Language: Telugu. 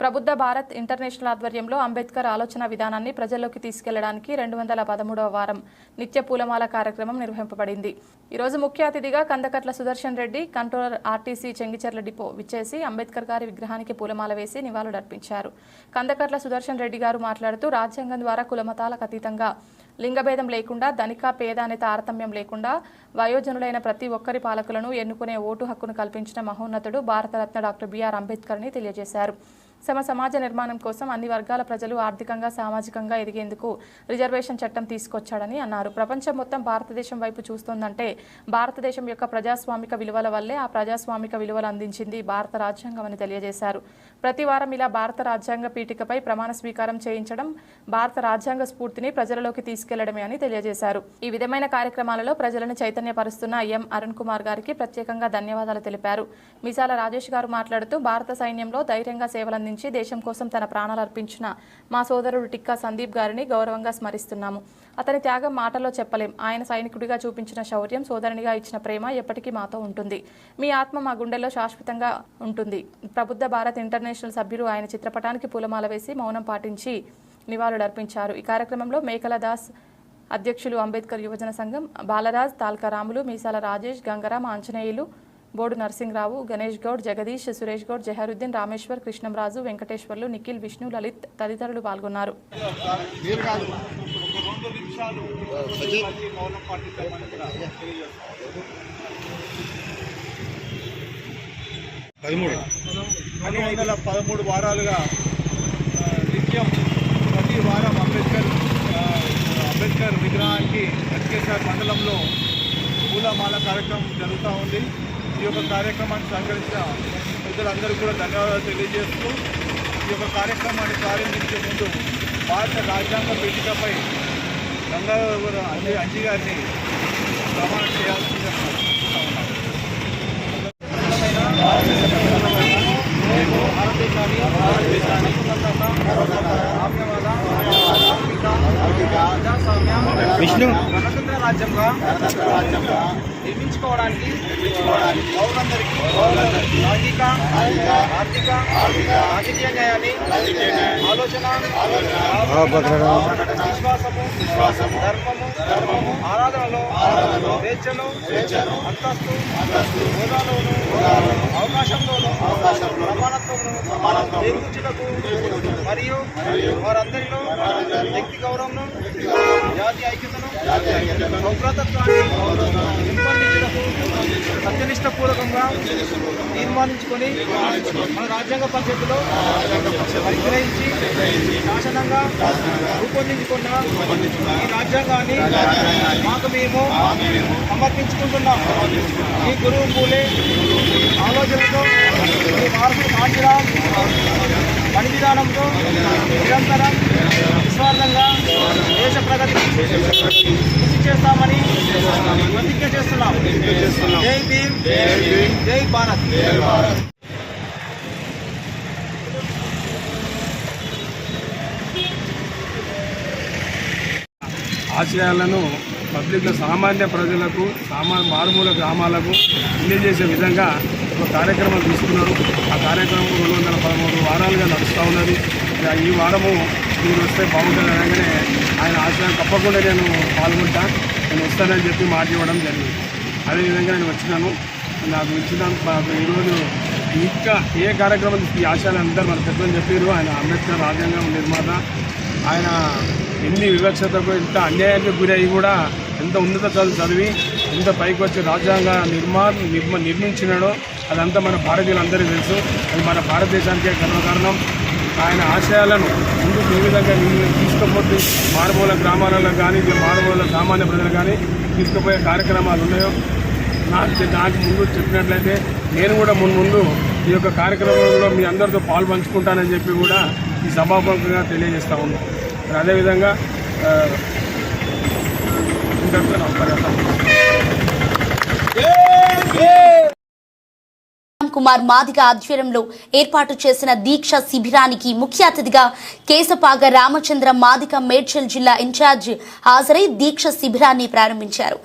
ప్రబుద్ధ భారత్ ఇంటర్నేషనల్ ఆధ్వర్యంలో అంబేద్కర్ ఆలోచన విధానాన్ని ప్రజల్లోకి తీసుకెళ్ళడానికి రెండు వందల పదమూడవ వారం నిత్య పూలమాల కార్యక్రమం నిర్వహింపబడింది. ఈరోజు ముఖ్య అతిథిగా Kandakatla Sudarshan Reddy controller RTC Chengicherla depot విచ్చేసి అంబేద్కర్ గారి విగ్రహానికి పూలమాల వేసి నివాళులర్పించారు. కందకట్ల సుదర్శన్ రెడ్డి గారు మాట్లాడుతూ రాజ్యాంగం ద్వారా కులమతాలకు అతీతంగా లింగభేదం లేకుండా ధనిక పేద అనే తారతమ్యం లేకుండా వయోజనులైన ప్రతి ఒక్కరి పాలకులను ఎన్నుకునే ఓటు హక్కును కల్పించిన మహోన్నతుడు భారతరత్న డాక్టర్ బిఆర్ అంబేద్కర్ అని తెలియజేశారు. సమ సమాజ నిర్మాణం కోసం అన్ని వర్గాల ప్రజలు ఆర్థికంగా సామాజికంగా ఎదిగేందుకు రిజర్వేషన్ చట్టం తీసుకొచ్చాడని అన్నారు. ప్రపంచం మొత్తం భారతదేశం వైపు చూస్తోందంటే భారతదేశం యొక్క ప్రజాస్వామిక విలువల వల్లే ఆ ప్రజాస్వామిక విలువలు అందించింది భారత రాజ్యాంగం అని తెలియజేశారు. ప్రతి వారం ఇలా భారత రాజ్యాంగ పీఠికపై ప్రమాణ స్వీకారం చేయించడం భారత రాజ్యాంగ స్ఫూర్తిని ప్రజలలోకి తీసుకెళ్ళడమే అని తెలియజేశారు. ఈ విధమైన కార్యక్రమాలలో ప్రజలను చైతన్యపరుస్తున్న ఎం. అరుణ్ కుమార్ గారికి ప్రత్యేకంగా ధన్యవాదాలు తెలిపారు. మిసాల రాజేష్ గారు మాట్లాడుతూ భారత సైన్యంలో ధైర్యంగా అందించి దేశం కోసం తన ప్రాణాలు అర్పించిన మా సోదరుడు టిక్కా సందీప్ గారిని గౌరవంగా స్మరిస్తున్నాము. అతని త్యాగం మాటల్లో చెప్పలేం. ఆయన సైనికుడిగా చూపించిన శౌర్యం సోదరునిగా ఇచ్చిన ప్రేమ ఎప్పటికీ మాతో ఉంటుంది. మీ ఆత్మ మా గుండెల్లో శాశ్వతంగా ఉంటుంది. ప్రబుద్ధ భారత్ ఇంటర్నేషనల్ సభ్యులు ఆయన చిత్రపటానికి పూలమాల వేసి మౌనం పాటించి నివాళులర్పించారు. ఈ కార్యక్రమంలో మేకల దాస్ అధ్యక్షులు అంబేద్కర్ యువజన సంఘం బాలరాజ్ తాల్కా రాములు మీసాల రాజేష్ గంగరామ ఆంజనేయులు బోడు నరసింహరావు గణేష్ గౌడ్ జగదీష్ సురేష్ గౌడ్ జహరుద్దీన్ రామేశ్వర్ కృష్ణంరాజు వెంకటేశ్వర్లు నిఖిల్ విష్ణు లలిత్ తదితరులు పాల్గొన్నారు. పదమూడు. రెండు వందల పదమూడు వారాలుగా నిత్యం ప్రతి వారం అంబేద్కర్ అంబేద్కర్ విగ్రహానికి ఎన్కేసార్ మండలంలో పూలమాల కార్యక్రమం జరుగుతూ ఉంది. ఈ యొక్క కార్యక్రమాన్ని సహకరించిన ప్రజలందరూ కూడా ధన్యవాదాలు తెలియజేస్తూ ఈ యొక్క కార్యక్రమాన్ని ప్రారంభించే ముందు భారత రాజ్యాంగ పీఠికపై గంగాధర అంజయ్ అంజి గారిని ప్రమాణం చేయాల్సిందిగా విష్ణు. గణతంత్ర రాజ్యంగా నిర్మించుకోవడానికి పౌరులందరికీ ఆర్థిక రాజకీయ న్యాయాన్ని ఆలోచన విశ్వాసము విశ్వాసము ధర్మము ధర్మము ఆరాధనలో స్వేచ్ఛను స్వేచ్ఛను అంతస్తు అంతస్తు హోదాలోను అవకాశంలోను అవకాశంలో మరియు వారందరిలో వ్యక్తి ఐక్యతను సౌభ్రతత్వాన్ని పెంపొందించుటకు సత్యనిష్టపూర్వకంగా తీర్మానించుకొని మన రాజ్యాంగ పద్ధతిలో పరిగ్రహించి శాసనంగా రూపొందించుకున్న ఈ రాజ్యాంగాన్ని మాకు మేము సమర్పించుకుంటున్నాం. ఈ గురువు పూలే ఆలోచనతో ఈ మార్పు మార్చిన పని విధానంతో నిరంతరం నిస్వార్థంగా దేశ కృషి చేస్తామని ప్రతిజ్ఞ చేస్తున్నాం జై భీమ్ జై భారత్ ఆశయాలను పబ్లిక్లో సామాన్య ప్రజలకు సామా మారుమూల గ్రామాలకు తెలియజేసే విధంగా ఒక కార్యక్రమం తీసుకున్నారు. ఆ కార్యక్రమం రెండు వందల పదమూడు వారాలుగా నడుస్తూ ఉన్నది. ఇక ఈ వారము మీరు వస్తే బాగుంటుంది అనగానే ఆయన ఆశయం తప్పకుండా నేను పాల్గొంటా. నేను వస్తానని చెప్పి మాట ఇవ్వడం జరిగింది. అదేవిధంగా నేను వచ్చినాను. నాకు ఇచ్చిన. ఈరోజు ఇంకా ఏ కార్యక్రమం ఈ ఆశయాలు అందరూ మన పెద్దలు చెప్పారు ఆయన అంబేద్కర్ రాజ్యాంగం నిర్మాత. ఆయన ఎన్ని వివక్షతకు ఎంత అన్యాయానికి గురయ్యి కూడా ఎంత ఉన్నత చదువు చదివి ఎంత పైకి వచ్చి రాజ్యాంగ నిర్మా నిర్మ నిర్మించినాడో అదంతా మన భారతీయులందరికీ తెలుసు. అది మన భారతదేశానికే గర్వకారణం. ఆయన ఆశయాలను ముందుకు ఏ విధంగా తీసుకుపోతే మారుమూల గ్రామాలలో కానీ మారుమూల సామాన్య ప్రజలు కానీ తీసుకుపోయే కార్యక్రమాలు ఉన్నాయో నాకు నాకు ముందు చెప్పినట్లయితే నేను కూడా ముందు ముందు ఈ యొక్క కార్యక్రమంలో మీ అందరితో పాలు పంచుకుంటానని చెప్పి కూడా ఈ సభాపూర్వకంగా తెలియజేస్తూ ఉన్నాం. మరి అదేవిధంగా ఇంకా నమస్కారం కుమార్ మాదిగ ఆధ్వర్యంలో ఏర్పాటు చేసిన దీక్ష శిబిరానికి ముఖ్య అతిథిగా కేశపాగ రామచంద్ర మాదిక మేడ్చల్ జిల్లా ఇన్ఛార్జ్ హాజరై దీక్ష శిబిరాన్ని ప్రారంభించారు.